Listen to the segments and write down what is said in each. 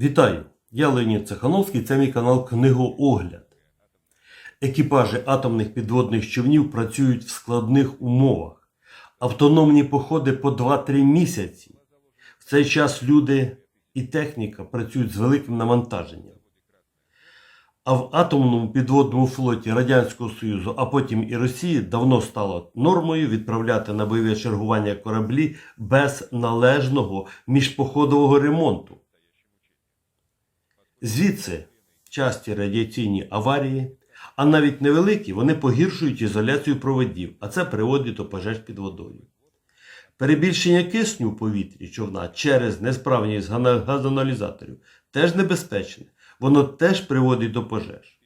Вітаю! Я Леонід Цехановський, це мій канал Книгоогляд. Екіпажі атомних підводних човнів працюють в складних умовах. Автономні походи по 2-3 місяці. В цей час люди і техніка працюють з великим навантаженням. А в атомному підводному флоті Радянського Союзу, а потім і Росії, давно стало нормою відправляти на бойове чергування кораблі без належного міжпоходового ремонту. Звідси часті радіаційні аварії, а навіть невеликі, вони погіршують ізоляцію проводів, а це приводить до пожеж під водою. Перебільшення кисню у повітрі човна через несправність газоаналізаторів теж небезпечне. Воно теж приводить до пожеж.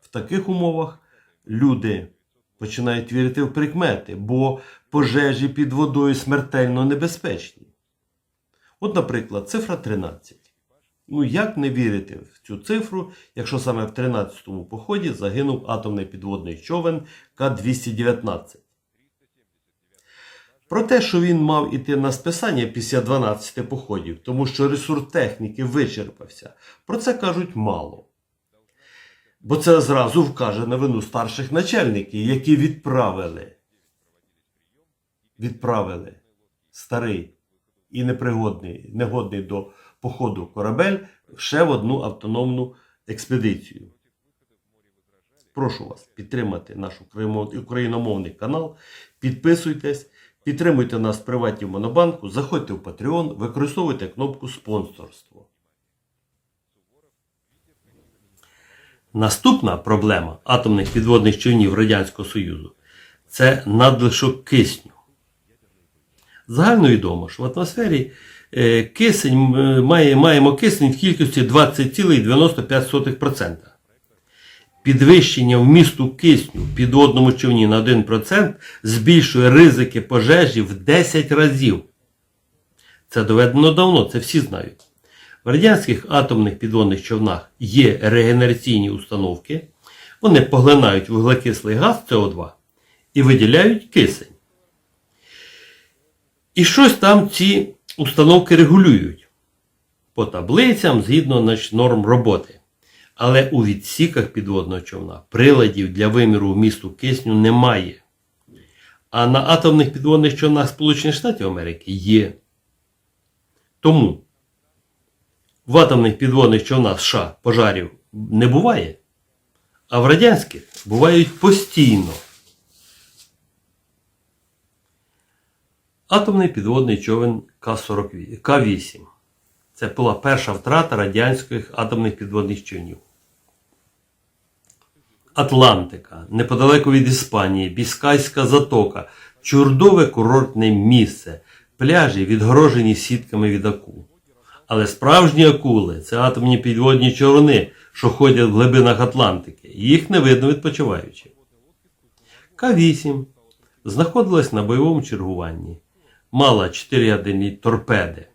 В таких умовах люди починають вірити в прикмети, бо пожежі під водою смертельно небезпечні. От, наприклад, цифра 13. Ну, як не вірити в цю цифру, якщо саме в 13-му поході загинув атомний підводний човен К-219? Про те, що він мав іти на списання після 12 походів, тому що ресурс техніки вичерпався, про це кажуть мало. Бо це зразу вкаже на вину старших начальників, які відправили, відправили старий і непригодний, негодний до походу корабель ще в одну автономну експедицію. Прошу вас підтримати наш україномовний канал, підписуйтесь, підтримуйте нас в приватній монобанку, заходьте в Patreon, використовуйте кнопку спонсорство. Наступна проблема атомних підводних човнів Радянського Союзу це надлишок кисню. Загально відомо, що в атмосфері е, кисень має, маємо кисень в кількості 20,95%. Підвищення вмісту кисню в підводному човні на 1% збільшує ризики пожежі в 10 разів. Це доведено давно, це всі знають. В радянських атомних підводних човнах є регенераційні установки. Вони поглинають вуглекислий газ СО2 і виділяють кисень. І щось там ці установки регулюють по таблицям згідно значить, норм роботи. Але у відсіках підводного човна приладів для виміру вмісту кисню немає. А на атомних підводних човнах Сполучених Штатів Америки є. Тому в атомних підводних човнах США пожарів не буває, а в радянських бувають постійно. Атомний підводний човен К-48 К-8. Це була перша втрата радянських атомних підводних човнів. Атлантика, неподалеку від Іспанії, Біскайська затока, чудове курортне місце, пляжі відгорожені сітками від акул. Але справжні акули це атомні підводні човни, що ходять в глибинах Атлантики. Їх не видно відпочиваючи. К-8 знаходилась на бойовому чергуванні. Мала 4 ядерні торпеди.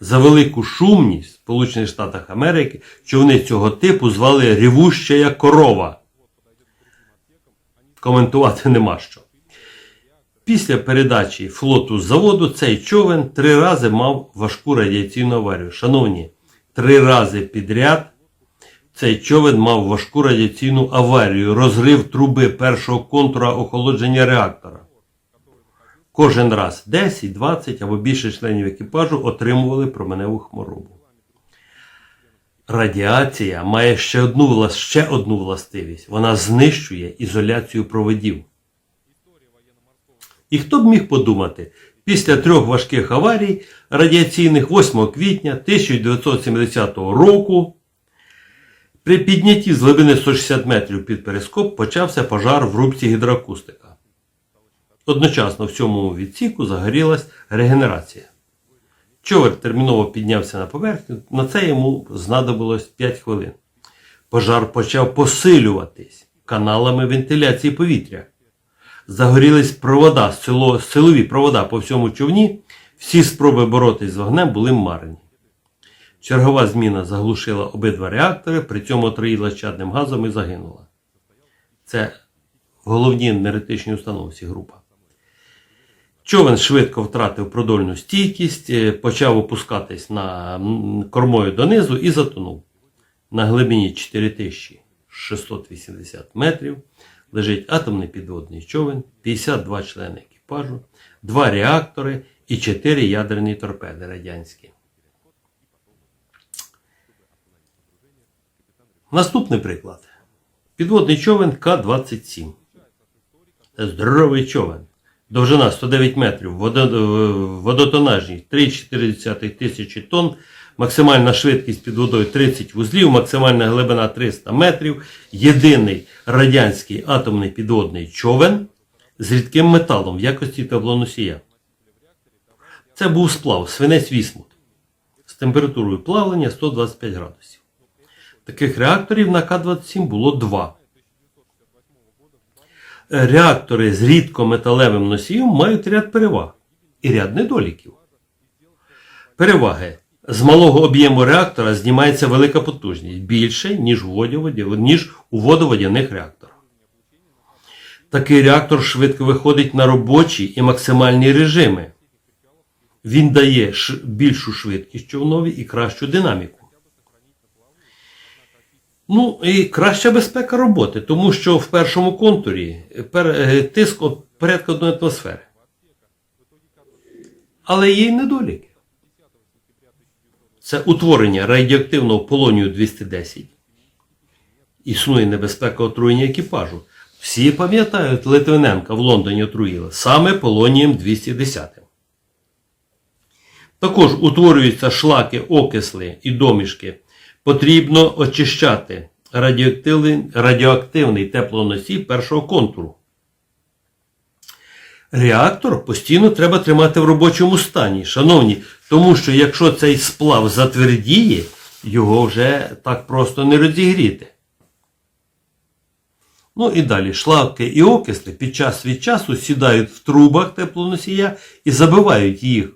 За велику шумність в Сполучених Штатах Америки човни цього типу звали Рівуща корова. Коментувати нема що. Після передачі флоту заводу цей човен три рази мав важку радіаційну аварію. Шановні, три рази підряд цей човен мав важку радіаційну аварію, розрив труби першого контура охолодження реактора. Кожен раз 10, 20 або більше членів екіпажу отримували променеву хворобу. Радіація має ще одну, ще одну властивість. Вона знищує ізоляцію проводів. І хто б міг подумати, після трьох важких аварій радіаційних 8 квітня 1970 року при піднятті з глибини 160 метрів під перископ почався пожар в рубці гідроакустика. Одночасно в цьому відсіку загорілась регенерація. Човер терміново піднявся на поверхню, на це йому знадобилось 5 хвилин. Пожар почав посилюватись каналами вентиляції повітря. Загорілись провода, силові провода по всьому човні, всі спроби боротись з вогнем були марні. Чергова зміна заглушила обидва реактори, при цьому отруїла чадним газом і загинула. Це в головній енергетичній установці група. Човен швидко втратив продольну стійкість, е, почав опускатись на кормою донизу і затонув. На глибині 4680 метрів лежить атомний підводний човен, 52 члени екіпажу, 2 реактори і 4 ядерні торпеди радянські. Наступний приклад. Підводний човен К-27. Здоровий човен. Довжина 109 метрів, е, водотонажність 3,4 тисячі тонн, максимальна швидкість під водою 30 вузлів, максимальна глибина 300 метрів, єдиний радянський атомний підводний човен з рідким металом в якості таблоносія. Це був сплав свинець вісмут з температурою плавлення 125 градусів. Таких реакторів на К-27 було два. Реактори з рідкометалевим носієм мають ряд переваг і ряд недоліків. Переваги. З малого об'єму реактора знімається велика потужність більше, ніж у, водоводяних реакторах. Такий реактор швидко виходить на робочі і максимальні режими. Він дає більшу швидкість човнові і кращу динаміку. Ну і краща безпека роботи, тому що в першому контурі е, тиск от порядка одної атмосфери. Але є й недоліки. Це утворення радіоактивного полонію 210. Існує небезпека отруєння екіпажу. Всі пам'ятають, Литвиненка в Лондоні отруїли саме полонієм 210. Також утворюються шлаки, окисли і домішки. Потрібно очищати радіоактивний, радіоактивний теплоносій першого контуру. Реактор постійно треба тримати в робочому стані, шановні, тому що якщо цей сплав затвердіє, його вже так просто не розігріти. Ну і далі шлаки і окисли під час від часу сідають в трубах теплоносія і забивають їх.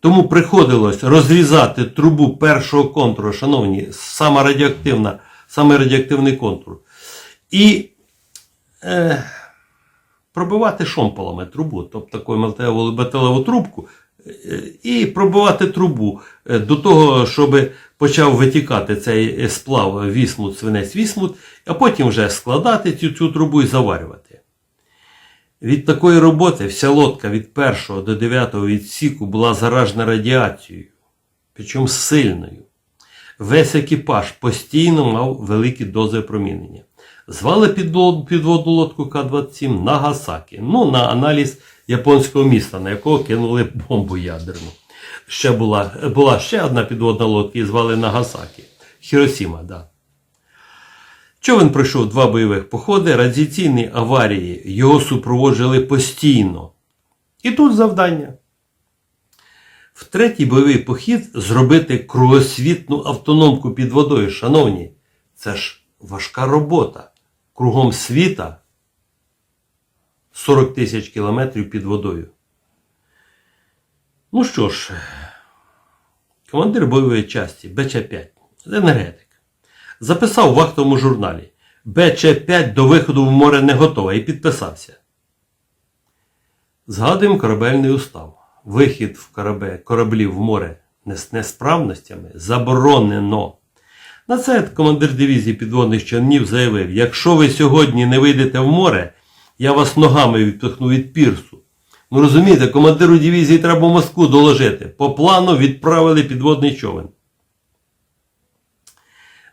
Тому приходилось розрізати трубу першого контуру, шановні, сама радіоактивна, саме радіоактивний контур. І е, пробивати шомполами трубу, тобто таку металеву трубку, е, і пробивати трубу е, до того, щоб почав витікати цей сплав вісмут, свинець вісмут, а потім вже складати цю, цю трубу і заварювати. Від такої роботи вся лодка від 1 до 9 відсіку була заражена радіацією, причому сильною. Весь екіпаж постійно мав великі дози опромінення. Звали підводну лодку К-27 Нагасакі. Ну, на аналіз японського міста, на якого кинули бомбу ядерну. Ще була, була ще одна підводна лодка, її звали Нагасакі. Хіросіма, да. Човен пройшов два бойових походи, радіаційні аварії його супроводжували постійно. І тут завдання. В третій бойовий похід зробити кругосвітну автономку під водою. Шановні, це ж важка робота. Кругом світа 40 тисяч кілометрів під водою. Ну що ж, командир бойової часті БЧ-5, енергетик, записав в вахтовому журналі БЧ-5 до виходу в море не готова і підписався. Згадуємо корабельний устав. Вихід в корабе, кораблів в море з несправностями заборонено. На це командир дивізії підводних човнів заявив: якщо ви сьогодні не вийдете в море, я вас ногами відпихну від пірсу. Ну розумієте, командиру дивізії треба в Москву доложити. По плану відправили підводний човен.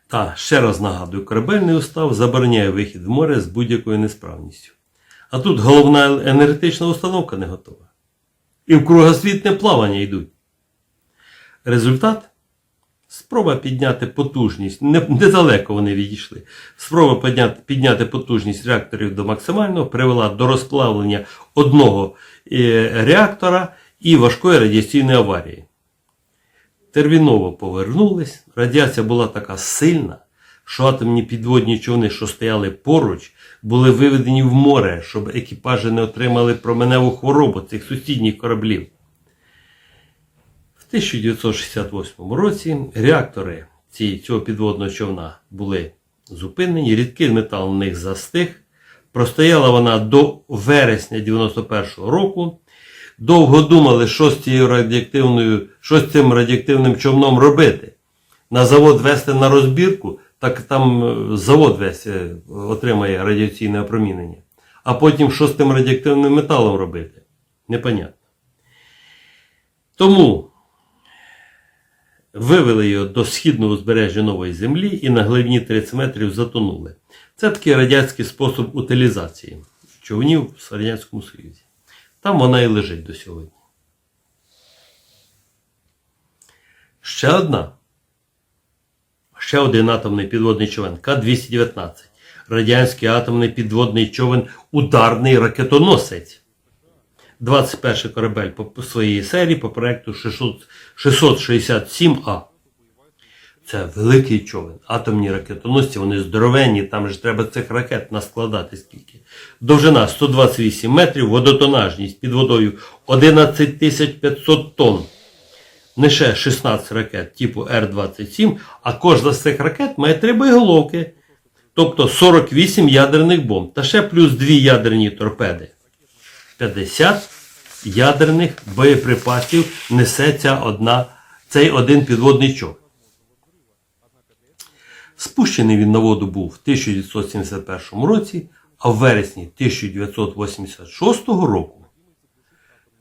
Та, ще раз нагадую, корабельний устав забороняє вихід в море з будь-якою несправністю. А тут головна енергетична установка не готова. І в кругосвітне плавання йдуть. Результат спроба підняти потужність, недалеко вони відійшли. Спроба підняти, потужність реакторів до максимального привела до розплавлення одного е, реактора і важкої радіаційної аварії. Терміново повернулись. Радіація була така сильна, що атомні підводні човни, що стояли поруч, були виведені в море, щоб екіпажі не отримали променеву хворобу цих сусідніх кораблів. В 1968 році реактори цього підводного човна були зупинені, рідкий метал на них застиг. Простояла вона до вересня 91 року. Довго думали, що з радіоактивною, що з цим радіоактивним човном робити. На завод вести на розбірку, так там е, завод весь е, отримає радіаційне опромінення. А потім що з тим радіоактивним металом робити? Непонятно. Тому вивели його до східного узбережжя Нової Землі і на глибині 30 метрів затонули. Це такий радянський спосіб утилізації човнів в Радянському Союзі. Там вона і лежить до сьогодні. Ще одна. Ще один атомний підводний човен К-219. Радянський атомний підводний човен Ударний ракетоносець. 21 корабель по своїй серії по проекту 667А. Це великий човен. Атомні ракетоносці, вони здоровенні, там ж треба цих ракет наскладати скільки. Довжина 128 метрів, водотонажність під водою 11 500 тонн. Не ще 16 ракет типу Р-27, а кожна з цих ракет має три боєголовки, тобто 48 ядерних бомб, та ще плюс дві ядерні торпеди. 50 ядерних боєприпасів несе ця одна, цей один підводний човен. Спущений він на воду був в 1971 році, а в вересні 1986 року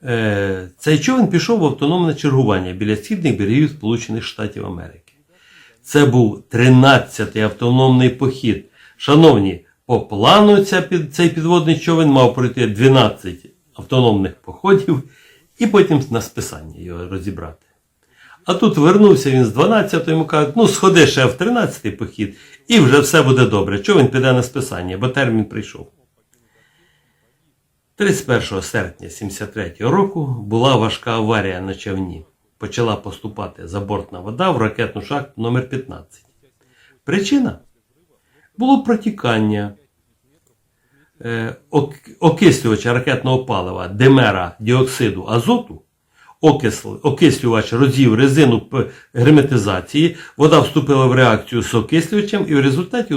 е, цей човен пішов в автономне чергування біля східних берегів Сполучених Штатів Америки. Це був 13-й автономний похід. Шановні, по плану цей підводний човен мав пройти 12 автономних походів і потім на списання його розібрати. А тут вернувся він з 12-го, йому кажуть, ну сходи ще в 13-й похід, і вже все буде добре. Чого він піде на списання, бо термін прийшов. 31 серпня 73 року була важка аварія на човні. Почала поступати забортна вода в ракетну шахту номер 15 Причина було протікання е, окислювача ракетного палива димера діоксиду азоту окислювач розів резину герметизації, вода вступила в реакцію з окислювачем і в результаті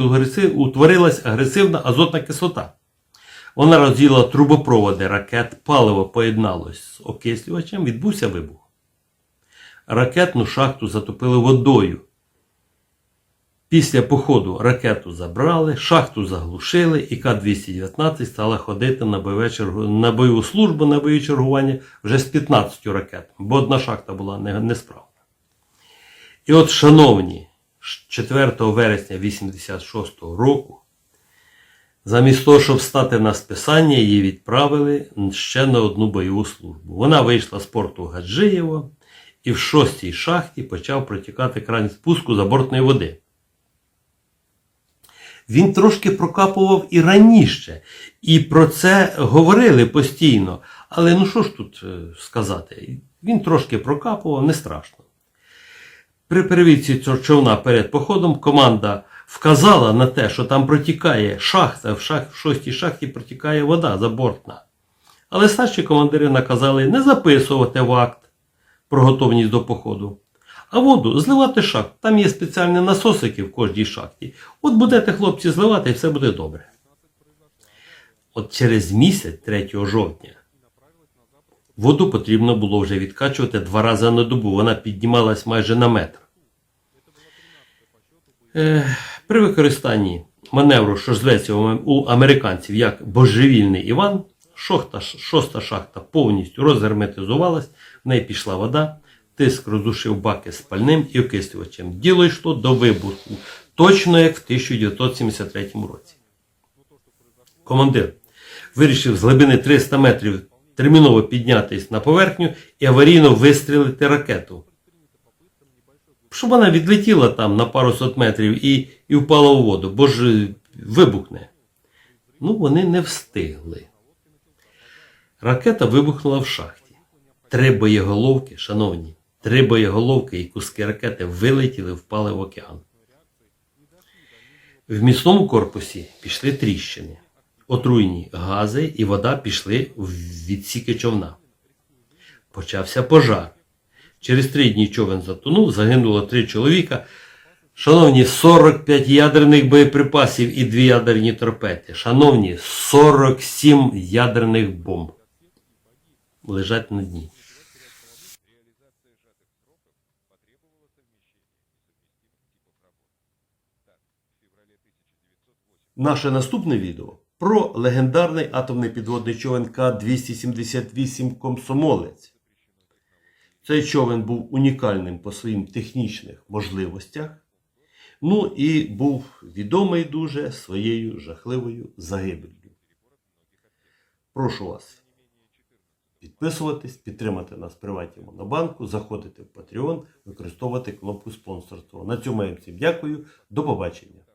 утворилась агресивна азотна кислота. Вона розділа трубопроводи ракет, паливо поєдналось з окислювачем, відбувся вибух. Ракетну шахту затопили водою. Після походу ракету забрали, шахту заглушили, і К-219 стала ходити на, на бойову службу, на бойові чергування вже з 15 ракет, бо одна шахта була несправна. І от, шановні, 4 вересня 86 року, замість того, щоб стати на списання, її відправили ще на одну бойову службу. Вона вийшла з порту Гаджиєво і в шостій шахті почав протікати кран спуску забортної води. Він трошки прокапував і раніше, і про це говорили постійно. Але ну що ж тут е, сказати? Він трошки прокапував, не страшно. При перевірці цього човна перед походом команда вказала на те, що там протікає шахта, в, шах... в шостій шахті протікає вода забортна. Але старші командири наказали не записувати в акт про готовність до походу, а воду зливати в шахту. Там є спеціальні насосики в кожній шахті. От будете, хлопці, зливати і все буде добре. От через місяць, 3 жовтня, воду потрібно було вже відкачувати два рази на добу. Вона піднімалась майже на метр. Е, при використанні маневру, що у американців як божевільний Іван, шоста шахта повністю розгерметизувалась, в неї пішла вода, тиск роздушив баки з пальним і окислювачем. Діло йшло до вибуху, точно як в 1973 році. Командир вирішив з глибини 300 метрів терміново піднятись на поверхню і аварійно вистрілити ракету. Щоб вона відлетіла там на пару сот метрів і, і впала у воду, бо ж вибухне. Ну, вони не встигли. Ракета вибухнула в шахті. Три боєголовки, шановні, три боєголовки і куски ракети вилетіли, впали в океан. В міцному корпусі пішли тріщини, отруйні гази і вода пішли в відсіки човна. Почався пожар. Через три дні човен затонув, загинуло три чоловіка. Шановні, 45 ядерних боєприпасів і дві ядерні торпеди. Шановні, 47 ядерних бомб. лежать на дні. Наше наступне відео про легендарний атомний підводний човен К-278 Комсомолець. Цей човен був унікальним по своїм технічних можливостях. Ну і був відомий дуже своєю жахливою загибелью. Прошу вас підписуватись, підтримати нас в приваті Монобанку, заходити в Patreon, використовувати кнопку спонсорства. На цьому я всім дякую. До побачення.